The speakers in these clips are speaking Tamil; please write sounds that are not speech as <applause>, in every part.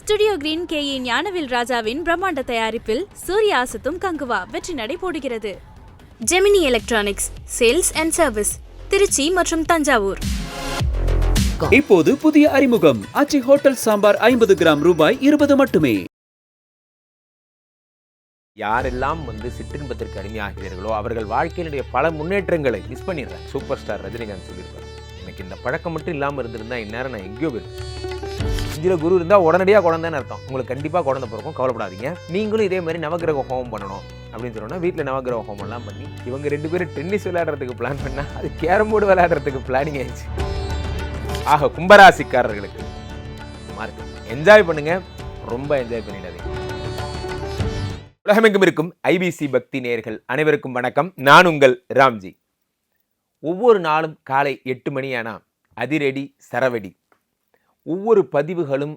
Studio green K A Gnanavel ராஜாவின் பிரம்மாண்ட தயாரிப்பில் சூர்யா அசத்தும் கங்குவா வெற்றி நடை போடுகிறது. Gemini electronics sales and service Trichy மற்றும் தஞ்சாவூர் இப்போது புதிய அறிமுகம். அச்சி ஹோட்டல் சாம்பார் ஐம்பது கிராம் ரூபாய் இருபது மட்டுமே. யாரெல்லாம் வந்து சிற்றின்பத்திற்கு அடிமையாகிறீர்களோ அவர்கள் வாழ்க்கையினுடைய பல முன்னேற்றங்களை மிஸ் பண்ணிடுறாங்க. சூப்பர் ஸ்டார் ரஜினிகாந்த் சொல்லியிருப்பார். எனக்கு இந்த பழக்கம் மட்டும் இல்லாமல் இருந்திருந்தா இந்நேரம் நான் எங்கேயோ போயிருப்பேன். ராசியில் குரு இருந்தால் உடனடியாக குழந்தைன்னு அர்த்தம். உங்களுக்கு கண்டிப்பாக குழந்தை பிறக்கும் கவலைப்படாதீங்க. நீங்களும் இதே மாதிரி நவகிரக ஹோமம் பண்ணணும் அப்படின்னு சொன்னோன்னா வீட்டில் நவகிரக ஹோமம்லாம் பண்ணி இவங்க ரெண்டு பேரும் டென்னிஸ் விளையாடுறதுக்கு பிளான் பண்ணா அது கேரம் போர்டு விளையாடுறதுக்கு பிளானிங் ஆயிடுச்சு. ஆக கும்பராசிக்காரர்களுக்கு மார்க் என்ஜாய் பண்ணுங்க. ரொம்ப என்ஜாய் பண்ணிடாதீங்க. உலகமெங்கும் இருக்கும் ஐபிசி பக்தி நேயர்கள் அனைவருக்கும் வணக்கம். நான் உங்கள் ராம்ஜி. ஒவ்வொரு நாளும் காலை எட்டு மணியானா அதிரடி சரவெடி. ஒவ்வொரு பதிவுகளும்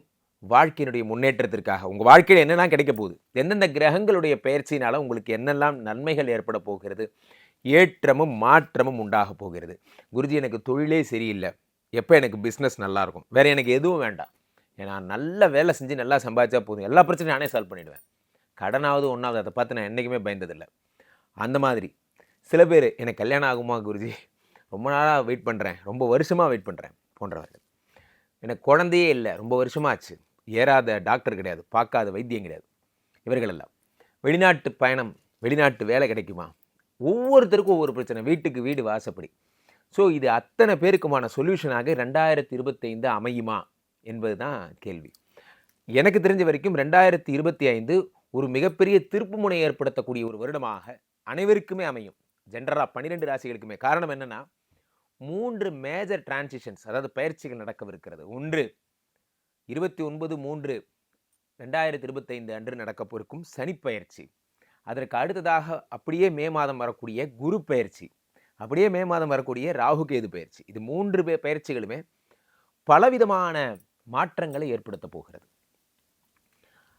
வாழ்க்கையினுடைய முன்னேற்றத்திற்காக. உங்கள் வாழ்க்கையில் என்னெல்லாம் கிடைக்க போகுது? எந்தெந்த கிரகங்களுடைய பயிற்சியினால் உங்களுக்கு என்னெல்லாம் நன்மைகள் ஏற்பட போகிறது? ஏற்றமும் மாற்றமும் உண்டாக போகிறது. குருஜி எனக்கு தொழிலே சரியில்லை. எப்போ எனக்கு பிஸ்னஸ் நல்லாயிருக்கும்? வேறு எனக்கு எதுவும் வேண்டாம். ஏன்னா நல்ல வேலை செஞ்சு நல்லா சம்பாதிச்சா போதும். எல்லா பிரச்சனையும் நானே சால்வ் பண்ணிடுவேன். கடனாவது ஒன்றாவது அதை பார்த்து நான் என்றைக்குமே பயந்ததில்லை. அந்த மாதிரி. சில பேர் எனக்கு கல்யாணம் ஆகுமா குருஜி? ரொம்ப நாளாக வெயிட் பண்ணுறேன் ரொம்ப வருஷமாக வெயிட் பண்ணுறேன் போன்றவர்கள். எனக்கு குழந்தையே இல்லை. ரொம்ப வருஷமாச்சு. ஏறாத டாக்டர் கிடையாது. பார்க்காத வைத்தியம் கிடையாது. இவர்கள் எல்லாம் வெளிநாட்டு பயணம் வெளிநாட்டு வேலை கிடைக்குமா? ஒவ்வொருத்தருக்கும் ஒவ்வொரு பிரச்சனை. வீட்டுக்கு வீடு வாசப்படி. ஸோ இது அத்தனை பேருக்குமான சொல்யூஷனாக ரெண்டாயிரத்தி இருபத்தைந்து அமையுமா என்பது தான் கேள்வி. எனக்கு தெரிஞ்ச வரைக்கும் ரெண்டாயிரத்தி இருபத்தி ஐந்து ஒரு மிகப்பெரிய திருப்புமுனை ஏற்படுத்தக்கூடிய ஒரு வருடமாக அனைவருக்குமே அமையும். ஜென்ரலாக பன்னிரெண்டு ராசிகளுக்குமே. காரணம் என்னென்னா மூன்று மேஜர் டிரான்சிஷன்ஸ் அதாவது பயிற்சிகள் நடக்கவிருக்கிறது. ஒன்று இருபத்தி ஒன்பது மூன்று ரெண்டாயிரத்தி இருபத்தைந்து அன்று நடக்கப்போருக்கும் சனி பயிற்சி. அதற்கு அடுத்ததாக அப்படியே மே மாதம் வரக்கூடிய குரு பயிற்சி. அப்படியே மே மாதம் வரக்கூடிய ராகு கேது பயிற்சி. இது மூன்று பே- பயிற்சிகளுமே பலவிதமான மாற்றங்களை ஏற்படுத்த போகிறது.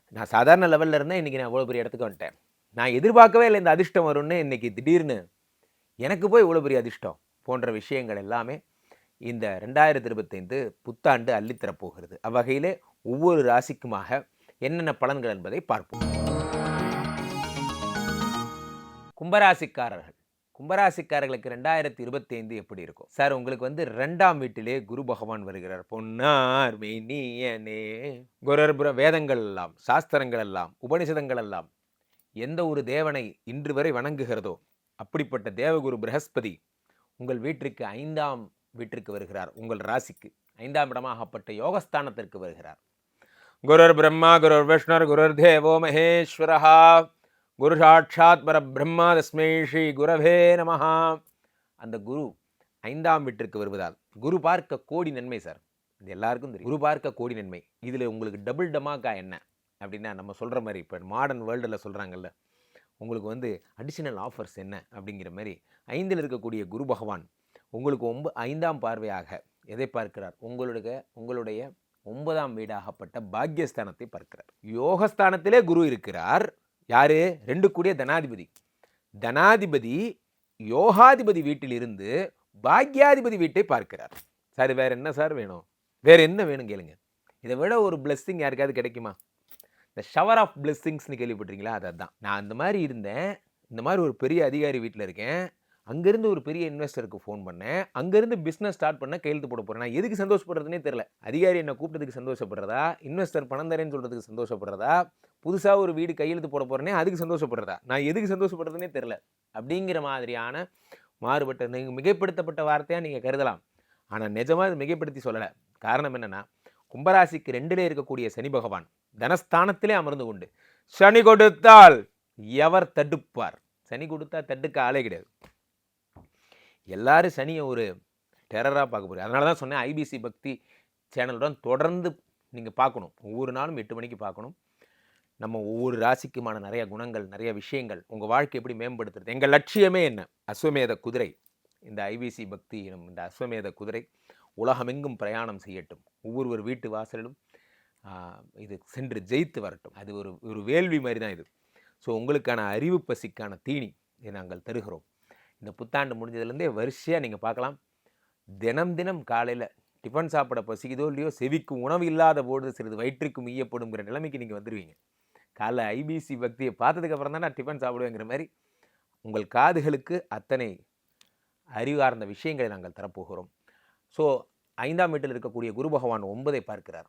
நான் சாதாரண லெவலில் இருந்தேன் இன்றைக்கி நான் இவ்வளோ பெரிய இடத்துக்கு வந்துட்டேன். நான் எதிர்பார்க்கவே இல்லை இந்த அதிர்ஷ்டம் வரும்னு இன்றைக்கி திடீர்னு எனக்கு போய் இவ்வளோ பெரிய அதிர்ஷ்டம். போன்ற விஷயங்கள் எல்லாமே இந்த ரெண்டாயிரத்தி இருபத்தைந்து புத்தாண்டு அள்ளித்தரப் போகிறது அவ்வகையிலே ஒவ்வொரு ராசிக்குமாக என்னென்ன பலன்கள் என்பதை பார்ப்போம். கும்பராசிக்காரர்கள். கும்பராசிக்காரர்களுக்கு ரெண்டாயிரத்தி இருபத்தைந்து எப்படி இருக்கும்? சார் உங்களுக்கு வந்து ரெண்டாம் வீட்டிலே குரு பகவான் வருகிறார். பொன்னார் மெய்னியனே. குரர்புர வேதங்கள் எல்லாம் சாஸ்திரங்கள் எல்லாம் உபனிஷதங்கள் எல்லாம் எந்த ஒரு தேவனை இன்று வரை வணங்குகிறதோ அப்படிப்பட்ட தேவகுரு பிரகஸ்பதி உங்கள் வீட்டிற்கு ஐந்தாம் வீட்டிற்கு வருகிறார். உங்கள் ராசிக்கு ஐந்தாம் இடமாகப்பட்ட யோகஸ்தானத்திற்கு வருகிறார். குருர் பிரம்மா குருர் விஷ்ணர் குருர் தேவோ மகேஸ்வரஹா. குரு சாட்சாத் பரபிரம்மா தஸ்மை ஸ்ரீ குரவே நமஹா. அந்த குரு ஐந்தாம் வீட்டிற்கு வருவதால் குரு பார்க்க கோடி நன்மை சார். இது எல்லாருக்கும் தெரியும். குரு பார்க்க கோடி நன்மை. இதில் உங்களுக்கு டபுள் டமாக்கா என்ன? அப்படின்னா நம்ம சொல்கிற மாதிரி இப்போ மாடர்ன் வேர்ல்டில் சொல்கிறாங்கல்ல உங்களுக்கு வந்து அடிஷனல் ஆஃபர்ஸ் என்ன அப்படிங்கிற மாதிரி ஐந்தில் இருக்கக்கூடிய குரு பகவான் உங்களுக்கு ஒம்ப ஐந்தாம் பார்வையாக எதை பார்க்கிறார்? உங்களுடைய உங்களுடைய ஒன்பதாம் வீடாகப்பட்ட பாக்யஸ்தானத்தை பார்க்கிறார். யோகஸ்தானத்திலே குரு இருக்கிறார். யாரு? ரெண்டு கூடிய தனாதிபதி. தனாதிபதி யோகாதிபதி வீட்டில் இருந்து பாக்யாதிபதி வீட்டை பார்க்கிறார். சார் வேற என்ன சார் வேணும்? வேற என்ன வேணும் கேளுங்க. இதை விட ஒரு பிளஸ்ஸிங் யாருக்காவது கிடைக்குமா? இந்த ஷவர் ஆஃப் பிளெஸ்ஸிங்ஸ்னு கேள்விப்பட்டிருக்கீங்களா? அது அதான். நான் அந்த மாதிரி இருந்தேன். இந்த மாதிரி ஒரு பெரிய அதிகாரி வீட்டில் இருக்கேன். அங்கேருந்து ஒரு பெரிய இன்வெஸ்டருக்கு ஃபோன் பண்ணேன். அங்கேருந்து பிஸ்னஸ் ஸ்டார்ட் பண்ண கையெழுத்து போட போகிறேன் நான் எதுக்கு சந்தோஷப்படுறதுனே தெரில அதிகாரி என்னை கூப்பிட்டதுக்கு சந்தோஷப்படுறதா? இன்வெஸ்டர் பணம் தரேன்னு சொல்கிறதுக்கு சந்தோஷப்படுறதா? புதுசாக ஒரு வீடு கையெழுத்து போட போகிறேனே அதுக்கு சந்தோஷப்படுறதா? நான் எதுக்கு சந்தோஷப்படுறதுனே தெரில அப்படிங்கிற மாதிரியான மாறுபட்ட நீங்கள் மிகைப்படுத்தப்பட்ட வார்த்தையாக நீங்கள் கருதலாம். ஆனால் நிஜமாக அது மிகைப்படுத்தி சொல்லலை. காரணம் என்னென்னா கும்பராசிக்கு ரெண்டிலே இருக்கக்கூடிய சனி பகவான் தனஸ்தானத்திலே அமர்ந்து கொண்டு சனி கொடுத்தால் எவர் தடுப்பார்? சனி கொடுத்தா தடுக்க ஆளே கிடையாது. எல்லாரும் சனியை ஒரு டெரராக பார்க்க போகிறீங்க அதனால தான் சொன்னேன் ஐபிசி பக்தி சேனலுடன் தொடர்ந்து நீங்கள் பார்க்கணும். ஒவ்வொரு நாளும் எட்டு மணிக்கு பார்க்கணும். நம்ம ஒவ்வொரு ராசிக்குமான நிறைய குணங்கள் நிறைய விஷயங்கள் உங்கள் வாழ்க்கை எப்படி மேம்படுத்துறது? எங்கள் லட்சியமே என்ன? அஸ்வமேத குதிரை. இந்த ஐபிசி பக்தி எனும் இந்த அஸ்வமேத குதிரை. உலகமெங்கும் பிரயாணம் செய்யட்டும். ஒவ்வொருவர் வீட்டு வாசலிலும் இது சென்று ஜெயித்து வரட்டும். அது ஒரு ஒரு வேள்வி மாதிரி தான் இது. ஸோ உங்களுக்கான அறிவு பசிக்கான தீனி இதை நாங்கள் தருகிறோம். இந்த புத்தாண்டு முடிஞ்சதுலேருந்தே வரிசையாக நீங்கள் பார்க்கலாம். தினம் தினம் காலையில் டிஃபன் சாப்பிட பசிக்குதோ இல்லையோ செவிக்கும் உணவு இல்லாத போது சிறிது வயிற்றுக்கும் ஈயப்படுங்கிற நிலைமைக்கு நீங்கள் வந்துடுவீங்க காலைல ஐபிசி பக்தியை பார்த்ததுக்கப்புறம் தான் நான் டிஃபன் சாப்பிடுவேங்கிற மாதிரி உங்கள் காதுகளுக்கு அத்தனை அறிவார்ந்த விஷயங்களை நாங்கள் தரப்போகிறோம். ஸோ ஐந்தாம் வீட்டில் இருக்கக்கூடிய குரு பகவான் ஒன்பதை பார்க்கிறார்.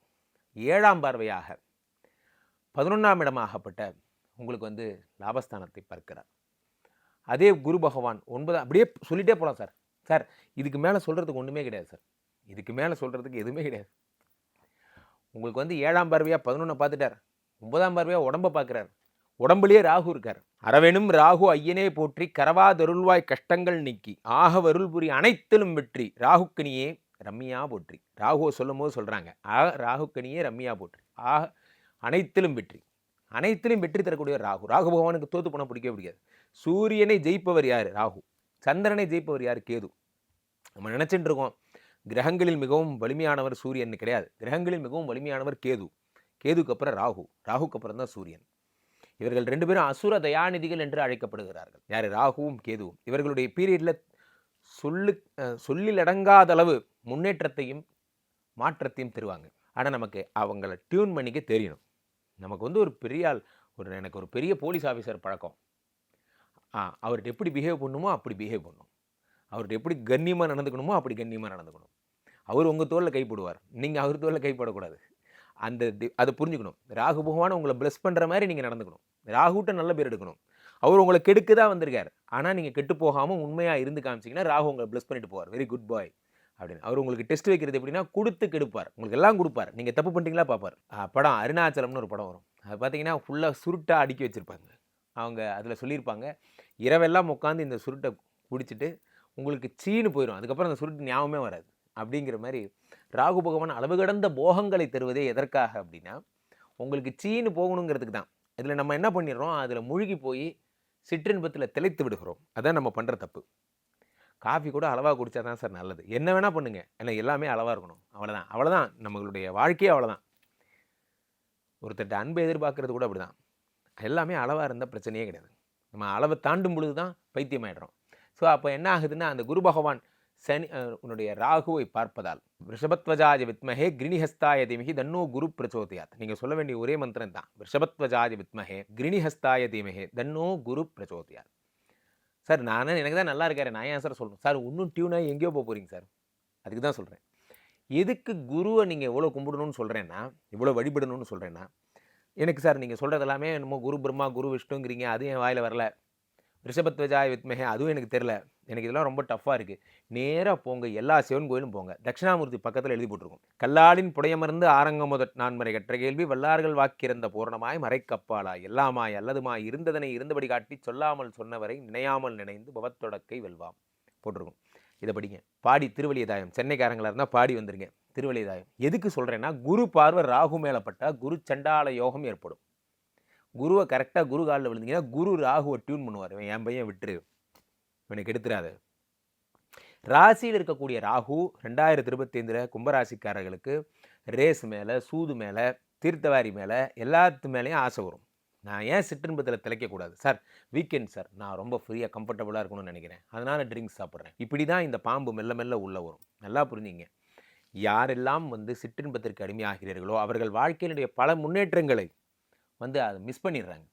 ஏழாம் பார்வையாக பதினொன்றாம் இடமாகப்பட்ட உங்களுக்கு வந்து லாபஸ்தானத்தை பார்க்கிறார். அதே குரு பகவான் ஒன்பதாம் அப்படியே சொல்லிட்டே போகலாம் சார். சார் இதுக்கு மேலே சொல்கிறதுக்கு ஒன்றுமே கிடையாது சார். இதுக்கு மேலே சொல்கிறதுக்கு எதுவுமே கிடையாது. உங்களுக்கு வந்து ஏழாம் பார்வையாக பதினொன்றை பார்த்துட்டார். ஒன்பதாம் பார்வையாக உடம்பை பார்க்குறார். உடம்புலேயே ராகு இருக்கார். அரவெனும் ராகு ஐயனே போற்றி கரவாதருள்வாய் கஷ்டங்கள் நீக்கி. ஆக வருள் புரி அனைத்திலும் வெற்றி. ராகுக்கனியே ரம்மியா போற்றி. ராகுவை சொல்லும் போது சொல்கிறாங்க ஆ ராகுக்கனியே ரம்மியா போற்றி. ஆக அனைத்திலும் வெற்றி. அனைத்திலும் வெற்றி தரக்கூடிய ராகு. ராகு பகவானுக்கு தோத்து போனால் பிடிக்கவே பிடிக்காது. சூரியனை ஜெயிப்பவர் யார்? ராகு. சந்திரனை ஜெயிப்பவர் யார்? கேது. நம்ம நினச்சிட்டு இருக்கோம். கிரகங்களில் மிகவும் வலிமையானவர் சூரியன் கிடையாது. கிரகங்களில் மிகவும் வலிமையானவர் கேது. கேதுக்கு அப்புறம் ராகு. ராகுக்கு அப்புறம் தான் சூரியன். இவர்கள் ரெண்டு பேரும் அசுர தயாநிதிகள் என்று அழைக்கப்படுகிறார்கள். யார்? ராகுவும் கேதுவும். இவர்களுடைய பீரியடில் சொல்லு அஹ் சொல்லில் அடங்காத அளவு முன்னேற்றத்தையும் மாற்றத்தையும் தருவாங்க. ஆனால் நமக்கு அவங்கள டியூன் பண்ணிக்க தெரியணும். நமக்கு வந்து ஒரு பெரிய ஆள் ஒரு எனக்கு ஒரு பெரிய போலீஸ் ஆஃபீஸர் பழக்கம். ஆ அவர்கிட்ட எப்படி பிஹேவ் பண்ணுமோ அப்படி பிஹேவ் பண்ணும். அவர்கிட்ட எப்படி கண்ணியமாக நடந்துக்கணுமோ அப்படி கண்ணியமாக நடந்துக்கணும். அவர் உங்கள் தோளில் கைப்படுவார் நீங்கள் அவர் தோளில் கைப்படக்கூடாது அந்த அதை புரிஞ்சுக்கணும். ராகு பகவான் உங்களை ப்ளஸ் பண்ணுற மாதிரி நீங்கள் நடந்துக்கணும். ராகுட்ட நல்ல பேர் எடுக்கணும். அவர் உங்களை கெடுக்க தான் வந்திருக்கார். ஆனால் நீங்கள் கெட்டு போகாமல் உண்மையாக இருந்து காமிச்சிங்கன்னா ராகு உங்களை ப்ளஸ் பண்ணிட்டு போவார். வெரி குட் பாய் அப்படின்னு. அவர் உங்களுக்கு டெஸ்ட் வைக்கிறது எப்படின்னா கொடுத்து கெடுப்பார். உங்களுக்கு எல்லாம் கொடுப்பார். நீங்கள் தப்பு பண்ணிட்டீங்களா பார்ப்பார் படம் அருணாச்சலம்னு ஒரு படம் வரும். அது பார்த்தீங்கன்னா ஃபுல்லாக சுருட்டாக அடுக்கி வச்சுருப்பாங்க. அவங்க அதில் சொல்லியிருப்பாங்க இரவெல்லாம் உட்காந்து இந்த சுருட்டை குடிச்சிட்டு உங்களுக்கு சீனு போயிடும் அதுக்கப்புறம் அந்த சுருட்டு ஞாபகமே வராது. அப்படிங்கிற மாதிரி ராகு பகவான் அளவு கடந்த போகங்களை தருவதே எதற்காக அப்படின்னா உங்களுக்கு சீனு போகணுங்கிறதுக்கு தான். இதில் நம்ம என்ன பண்ணிடுறோம்? அதில் முழுகி போய் சிற்றின்பத்தில் திளைத்து விடுகிறோம். அதான் நம்ம பண்ணுற தப்பு. காஃபி கூட அளவாக குடித்தா தான் சார் நல்லது. என்ன வேணால் பண்ணுங்க. ஏன்னா எல்லாமே அளவாக இருக்கணும். அவ்வளோதான் அவ்வளோதான் நம்மளுடைய வாழ்க்கையே அவ்வளோதான் ஒருத்தட்ட அன்பை எதிர்பார்க்கறது கூட அப்படிதான். எல்லாமே அளவாக இருந்தால் பிரச்சனையே கிடையாது. நம்ம அளவை தாண்டும் பொழுது தான் பைத்தியமாயிடுறோம். ஸோ அப்போ என்ன ஆகுதுன்னா அந்த குரு பகவான் சனி உன்னுடைய ராகுவை பார்ப்பதால். ரிஷபத்வஜாஜ வித்மஹே கிரிணிஹஸ்தாய தீமகி தன்னோ குரு பிரச்சோதயாத் நீங்கள் சொல்ல வேண்டிய ஒரே மந்திரம் தான். ரிஷபத்வஜாஜ வித்மஹே கிரிணிஹஸ்தாய தீமஹே தன்னோ குரு பிரச்சோதயாத் சார் நானே எனக்கு தான் நல்லா இருக்காரு. நான் ஏன் சார் சொல்லணும்? சார் இன்னும் டியூனாக எங்கேயோ போக போகிறீங்க சார். அதுக்கு தான் சொல்கிறேன் எதுக்கு குருவை நீங்கள் எவ்வளோ கும்பிடணும்னு சொல்கிறேன்னா இவ்வளோ வழிபடணும்னு சொல்கிறேன்னா எனக்கு சார் நீங்கள் சொல்கிறது எல்லாமே என்னமோ குரு பிரம்மா குரு விஷ்ணுங்கிறீங்க. அதுவும் என் வாயில் வரல. ரிஷபத்வஜாய வித்மகே அதுவும் எனக்கு தெரில எனக்கு இதெல்லாம் ரொம்ப டஃப்பாக இருக்குது நேராக போங்க எல்லா சிவன் கோயிலும் போங்க. தட்சிணாமூர்த்தி பக்கத்தில் எழுதி போட்டிருக்கும். கல்லாடின் புடையமர்ந்து ஆரங்க முதற் நான்மறை கற்ற கேள்வி வல்லார்கள் வாக்கிறந்த பூரணமாய் மறைக்கப்பாளாய் எல்லாமாய் அல்லதுமாய் இருந்ததனை இருந்தபடி காட்டி சொல்லாமல் சொன்னவரை நினையாமல் நினைந்து பவத்தொடக்கை வெல்வாம். போட்டிருக்கும். இதை படிங்க. பாடி திருவலியதாயம். சென்னைக்காரங்களாக இருந்தால் பாடி வந்துருங்க. திருவள்ளியதாயம் எதுக்கு சொல்கிறேன்னா குரு பார்வை ராகு மேலப்பட்டால் குரு சண்டால யோகம் ஏற்படும். குருவை கரெக்டாக குரு காலில் விழுந்தீங்கன்னா குரு ராகுவை டியூன் பண்ணுவார். இவன் என் பையன் விட்டுரு. இவனுக்கு எடுத்துறாது ராசியில் இருக்கக்கூடிய ராகு ரெண்டாயிரத்தி இருபத்தைந்தில் கும்பராசிக்காரர்களுக்கு ரேஸ் மேலே சூது மேலே தீர்த்தவாரி மேலே எல்லாத்து மேலேயும் ஆசை வரும். நான் ஏன் சிற்றின்பத்தில் திளைக்கக்கூடாது? Sir weekend sir. நான் ரொம்ப ஃப்ரீயாக கம்ஃபர்டபுளாக இருக்கணும்னு நினைக்கிறேன். அதனால் ட்ரிங்க்ஸ் சாப்பிட்றேன். இப்படி தான் இந்த பாம்பு மெல்ல மெல்ல உள்ளே வரும். நல்லா புரிஞ்சிங்க. யாரெல்லாம் வந்து சிற்றின்பத்திற்கு அடிமையாகிறீர்களோ அவர்கள் வாழ்க்கையினுடைய பல முன்னேற்றங்களை வந்து அதை மிஸ் பண்ணிடுறாங்க.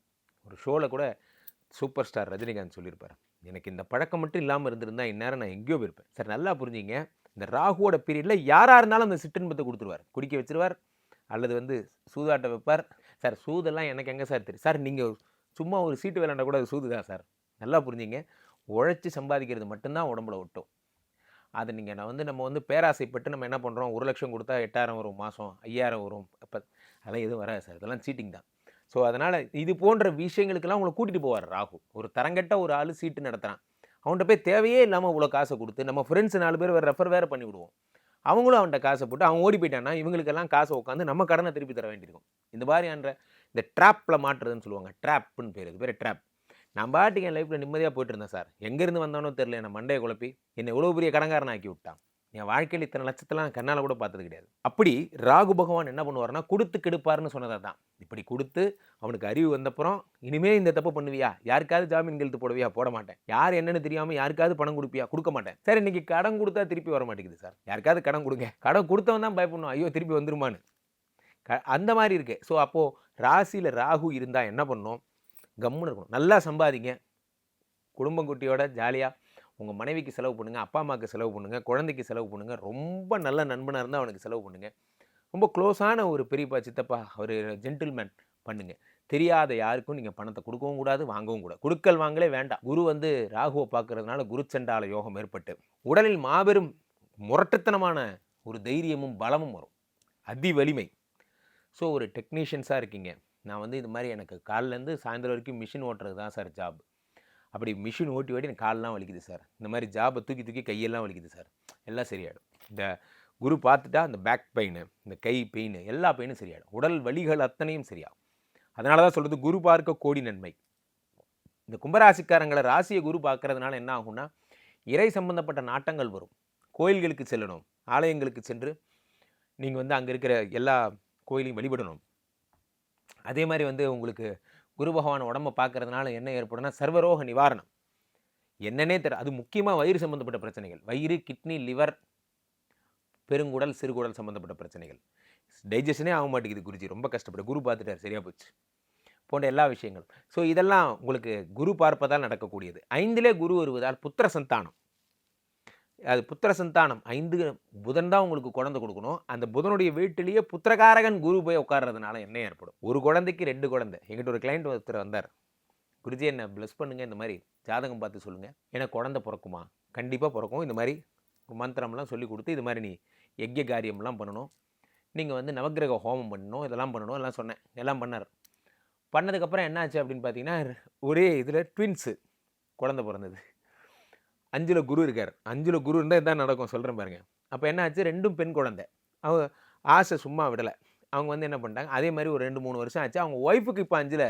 ஒரு ஷோவில் கூட சூப்பர் ஸ்டார் ரஜினிகாந்த் சொல்லியிருப்பார். எனக்கு இந்த பழக்கம் மட்டும் இல்லாமல் இருந்திருந்தால் இந்நேரம் நான் எங்கேயோ போயிருப்பேன். சார் நல்லா புரிஞ்சிங்க. இந்த ராகுவோட பீரியடில் யாராக இருந்தாலும் அந்த சிற்றின்பத்தை கொடுத்துருவார். குடிக்க வச்சிருவார். அல்லது வந்து சூதாட்ட வைப்பார். சார் சூதெல்லாம் எனக்கு எங்கே சார் தெரியும்? சார் நீங்கள் சும்மா ஒரு சீட்டு விளையாண்டா கூட அது சூது தான் சார். நல்லா புரிஞ்சிங்க. உழைச்சி சம்பாதிக்கிறது மட்டும்தான் உடம்புல ஒட்டும். அதை நீங்கள் நான் வந்து நம்ம வந்து பேராசைப்பட்டு நம்ம என்ன பண்ணுறோம் ஒரு லட்சம் கொடுத்தா எட்டாயிரம் வரும் மாதம் ஐயாயிரம் வரும். அப்போ அதெல்லாம் எதுவும் வராது சார். இதெல்லாம் சீட்டிங் தான். ஸோ அதனால் இது போன்ற விஷயங்களுக்கெல்லாம் உங்களை கூட்டிகிட்டு போவார் ராகு. ஒரு தரங்கட்ட ஒரு ஆள் சீட்டு நடத்துகிறான் அவன்கிட்ட போய் தேவையே இல்லாமல் இவ்வளோ காசை கொடுத்து நம்ம ஃப்ரெண்ட்ஸ் நாலு பேர் வேறு ரெஃபர் வேறு பண்ணி விடுவோம். அவங்களும் அவன்கிட்ட காசை போட்டு அவன் ஓடி போயிட்டான்னா இவங்களுக்கெல்லாம் காசை உட்காந்து நம்ம கடனை திருப்பி தர வேண்டியிருக்கும். இந்த மாதிரியான இந்த ட்ராப்பில் மாட்டுறதுன்னு சொல்லுவாங்க. ட்ராப்னு பேர். இது பேர் ட்ராப் நான் பாட்டுக்கு என் லைஃப்பில் நிம்மதியாக போயிட்டு இருந்தேன் சார் எங்கேருந்து வந்தானோ தெரியல. என்னை மண்டையை குழப்பி என்னை இவ்வளோ பெரிய கடங்காரன் ஆக்கி விட்டான். என் வாழ்க்கையில் இத்தனை லட்சத்தெல்லாம் நான் கண்ணால் கூட பார்த்தது கிடையாது. அப்படி ராகு பகவான் என்ன பண்ணுவார்னா கொடுத்து கெடுப்பாருன்னு சொன்னதை தான் இப்படி கொடுத்து அவனுக்கு அறிவு வந்தப்புறம் இனிமே இந்த தப்பு பண்ணுவியா? யாருக்காவது ஜாமீன் கெழுத்து போடுவியா? போட மாட்டேன். யார் என்னன்னு தெரியாமல் யாருக்காவது பணம் கொடுப்பியா? கொடுக்க மாட்டேன். சார் இன்னைக்கு கடன் கொடுத்தா திருப்பி வர மாட்டேங்குது சார். யாருக்காவது கடன் கொடுங்க. கடன் கொடுத்தவன் தான் பயப்படணும். ஐயோ திருப்பி வந்துருமான்னு. க அந்த மாதிரி இருக்கு. ஸோ அப்போது ராசியில் ராகு இருந்தால் என்ன பண்ணணும்? கம்முன்னு இருக்கணும். நல்லா சம்பாதிங்க. குடும்பம் குட்டியோட ஜாலியாக உங்கள் மனைவிக்கு செலவு பண்ணுங்கள் அப்பா அம்மாவுக்கு செலவு பண்ணுங்கள் குழந்தைக்கு செலவு பண்ணுங்கள் ரொம்ப நல்ல நண்பனாக இருந்தால் அவனுக்கு செலவு பண்ணுங்கள் ரொம்ப க்ளோஸான ஒரு பெரியப்பா சித்தப்பா ஒரு ஜென்டில்மேன் பண்ணுங்கள் தெரியாத யாருக்கும் நீங்கள் பணத்தை கொடுக்கவும் கூடாது வாங்கவும் கூடாது. கொடுக்கல் வாங்கலே வேண்டாம். குரு வந்து ராகுவை பார்க்கறதுனால குரு சண்டால யோகம் ஏற்பட்டு உடலில் மாபெரும் முரட்டுத்தனமான ஒரு தைரியமும் பலமும் வரும். அதி வலிமை. ஸோ ஒரு டெக்னீஷியன்ஸாக இருக்கீங்க. நான் வந்து இது மாதிரி எனக்கு காலிலேருந்து சாயந்தரம் வரைக்கும் மிஷின் ஓட்டுறது தான் சார் ஜாப் அப்படி மிஷின் ஓட்டி ஓட்டி எனக்கு காலெலாம் வலிக்குது சார். இந்த மாதிரி ஜாபை தூக்கி தூக்கி கையெல்லாம் வலிக்குது சார். எல்லாம் சரியாயிடும். இந்த குரு பார்த்துட்டா இந்த பேக் பெயின் இந்த கை பெயின் எல்லா பெயினும் சரியாயிடும். உடல் வலிகள் அத்தனையும் சரியாகும். அதனால தான் சொல்கிறது குரு பார்க்க கோடி நன்மை. இந்த கும்பராசிக்காரங்களை ராசியை குரு பார்க்கறதுனால என்ன ஆகும்னா இறை சம்பந்தப்பட்ட நாட்டங்கள் வரும். கோயில்களுக்கு செல்லணும் ஆலயங்களுக்கு சென்று நீங்கள் வந்து அங்கே இருக்கிற எல்லா கோயிலையும் வழிபடணும். அதே மாதிரி வந்து உங்களுக்கு குரு பகவான் உடம்ப பார்க்கறதுனால என்ன ஏற்படும்னா சர்வரோக நிவாரணம். என்னன்னே தெரியல அது முக்கியமாக வயிறு சம்மந்தப்பட்ட பிரச்சனைகள். வயிறு கிட்னி லிவர் பெருங்குடல் சிறுகுடல் சம்மந்தப்பட்ட பிரச்சனைகள். டைஜஷனே ஆக மாட்டேங்குது குருஜி. ரொம்ப கஷ்டப்பட்டு குரு பார்த்துட்டார் சரியாக போச்சு. போன்ற எல்லா விஷயங்களும். ஸோ இதெல்லாம் உங்களுக்கு குரு பார்ப்பதால் நடக்கக்கூடியது. ஐந்திலே குரு வருவதால் புத்திர சந்தானம். அது புத்திர சந்தானம். ஐந்து புதன் தான் உங்களுக்கு குழந்தை கொடுக்கணும். அந்த புதனுடைய வீட்டிலேயே புத்திரகாரகன் குரு போய் உட்கார்றதுனால என்ன ஏற்படும். ஒரு குழந்தைக்கு ரெண்டு குழந்தை. எங்கிட்ட ஒரு கிளைண்ட் ஒருத்தர் வந்தார். குருஜி என்ன ப்ளஸ் பண்ணுங்கள் இந்த மாதிரி ஜாதகம் பார்த்து சொல்லுங்கள் எனக்கு குழந்தை பிறக்குமா? கண்டிப்பாக பிறக்கும். இந்த மாதிரி மந்திரம்லாம் சொல்லி கொடுத்து இது மாதிரி நீ யஜ்ய காரியம்லாம் பண்ணணும். நீங்கள் வந்து நவக்கிரக ஹோமம் பண்ணணும். இதெல்லாம் பண்ணணும். எல்லாம் சொன்னேன். எல்லாம் பண்ணார். பண்ணதுக்கப்புறம் என்னாச்சு அப்படின்னு பார்த்தீங்கன்னா ஒரே இதில் ட்வின்ஸு குழந்தை பிறந்தது. அஞ்சில் குரு இருக்கார். அஞ்சில் குரு இருந்தால் இதான் நடக்கும். சொல்கிறேன் பாருங்க. அப்போ என்ன ஆச்சு? ரெண்டும் பெண் குழந்தை. அவ ஆசை சும்மா விடலை. அவங்க வந்து என்ன பண்ணிட்டாங்க? அதே மாதிரி ஒரு ரெண்டு மூணு வருஷம் ஆச்சு. அவங்க ஒய்ஃபுக்கு இப்போ அஞ்சில்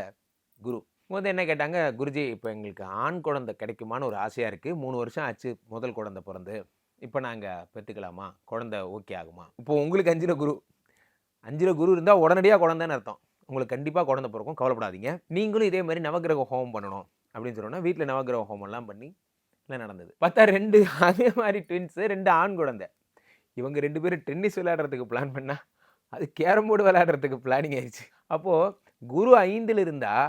குரு. இவங்க வந்து என்ன கேட்டாங்க? குருஜி இப்போ எங்களுக்கு ஆண் குழந்தை கிடைக்குமான்னு ஒரு ஆசையாக இருக்குது மூணு வருஷம் ஆச்சு. முதல் குழந்தை பிறந்து. இப்போ நாங்கள் பெற்றுக்கலாமா குழந்தை ஓகே ஆகுமா? இப்போ உங்களுக்கு அஞ்சில் குரு. அஞ்சில் குரு இருந்தால் உடனடியாக குழந்தைன்னு அர்த்தம். உங்களுக்கு கண்டிப்பாக குழந்தை பிறக்கும். கவலைப்படாதீங்க. நீங்களும் இதே மாதிரி நவக்கிரக ஹோமம் பண்ணணும் அப்படின்னு சொன்னோன்னா வீட்டில் நவக்கிரக ஹோமம்லாம் பண்ணி நடந்தது. பார்த்தா ரெண்டு அதே மாதிரி ட்வின்ஸு ரெண்டு ஆண் குழந்தை. இவங்க ரெண்டு பேரும் டென்னிஸ் விளையாடுறதுக்கு பிளான் பண்ணா அது கேரம் போர்டு விளையாடுறதுக்கு பிளானிங் ஆயிடுச்சு. அப்போது குரு ஐந்தில் இருந்தால்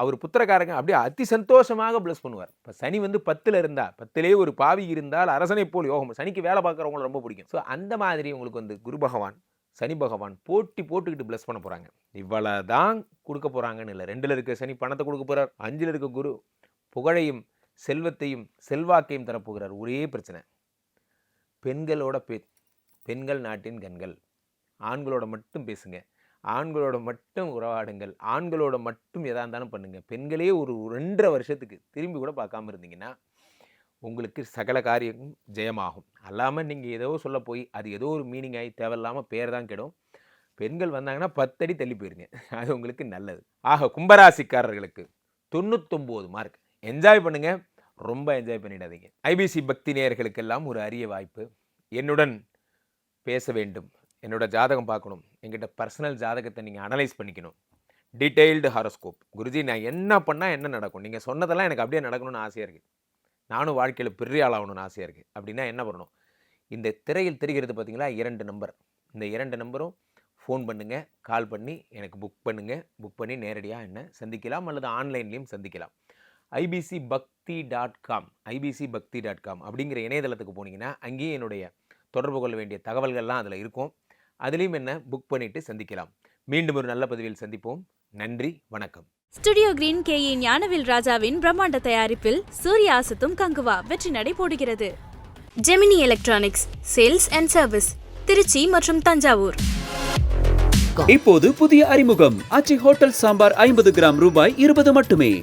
அவர் புத்திரக்காரங்க அப்படியே அதி சந்தோஷமாக ப்ளஸ் பண்ணுவார். இப்போ சனி வந்து பத்தில் இருந்தால் பத்திலே ஒரு பாவி இருந்தால் அரசனை போல் யோகம் சனிக்கு வேலை பார்க்குறவங்களை ரொம்ப பிடிக்கும். ஸோ அந்த மாதிரி உங்களுக்கு வந்து குரு பகவான் சனி பகவான் போட்டி போட்டுக்கிட்டு ப்ளஸ் பண்ண போகிறாங்க இவ்வளோ தான் கொடுக்க போகிறாங்கன்னு இல்லை. ரெண்டில் இருக்க சனி பணத்தை கொடுக்க போகிறார் அஞ்சில் இருக்க குரு புகழையும் செல்வத்தையும் செல்வாக்கையும் தரப்போகிறார். ஒரே பிரச்சனை. பெண்களோட பே பெண்கள் நாட்டின் கண்கள். ஆண்களோட மட்டும் பேசுங்க. ஆண்களோட மட்டும் உறவாடுங்கள். ஆண்களோட மட்டும் எதா இருந்தாலும் பண்ணுங்கள் பெண்களே ஒரு ரெண்டரை வருஷத்துக்கு திரும்பி கூட பார்க்காம இருந்தீங்கன்னா உங்களுக்கு சகல காரியமும் ஜெயமாகும். அல்லாமல் நீங்கள் ஏதோ சொல்ல போய் அது ஏதோ ஒரு மீனிங் ஆகி தேவையில்லாமல் பேர் தான் கெடும். பெண்கள் வந்தாங்கன்னா பத்தடி தள்ளி போயிருங்க. <laughs> அது உங்களுக்கு நல்லது. ஆக கும்பராசிக்காரர்களுக்கு தொண்ணூத்தொம்போது மார்க் என்ஜாய் பண்ணுங்கள் ரொம்ப என்ஜாய் பண்ணிடாதீங்க. ஐபிசி பக்தி நேயர்களுக்கெல்லாம் ஒரு அரிய வாய்ப்பு. என்னுடன் பேச வேண்டும். என்னோட ஜாதகம் பார்க்கணும். எங்கிட்ட பர்சனல் ஜாதகத்தை நீங்கள் அனலைஸ் பண்ணிக்கணும். டீட்டெயில்டு ஹாரோஸ்கோப் குருஜி நான் என்ன பண்ணால் என்ன நடக்கும்? நீங்கள் சொன்னதெல்லாம் எனக்கு அப்படியே நடக்கணும்னு ஆசையாக இருக்குது நானும் வாழ்க்கையில் பெரிய ஆளாகணும்னு ஆசையாக இருக்குது அப்படின்னா என்ன பண்ணணும்? இந்த திரையில் தெரிகிறது பார்த்தீங்களா? இரண்டு நம்பர் இந்த இரண்டு நம்பரும் ஃபோன் பண்ணுங்கள் கால் பண்ணி எனக்கு புக் பண்ணுங்கள் புக் பண்ணி நேரடியாக என்ன? சந்திக்கலாம் அல்லது ஆன்லைன்லேயும் சந்திக்கலாம். IBC Bhakti dot com IBC Bhakti dot com அப்படிங்கிற இணையதளத்துக்கு போனீங்கன்னா அங்கேயும் என்னுடைய தொடர்பு கொள்ள வேண்டிய தகவல்கள்லாம் அதில் இருக்கும். அதுலேயும் என்ன புக் பண்ணிவிட்டு சந்திக்கலாம். மீண்டும் ஒரு நல்ல பதிவில் சந்திப்போம். நன்றி வணக்கம். Studio green K A Gnanavel ராஜாவின் பிரம்மாண்ட தயாரிப்பில் சூர்யா அசத்தும் கங்குவா வெற்றி நடை போடுகிறது. Gemini electronics sales and service Trichy மற்றும் தஞ்சாவூர். இப்போது புதிய அறிமுகம். ஆச்சி ஹோட்டல் சாம்பார் ஐம்பது கிராம் ரூபாய் இருபது மட்டுமே.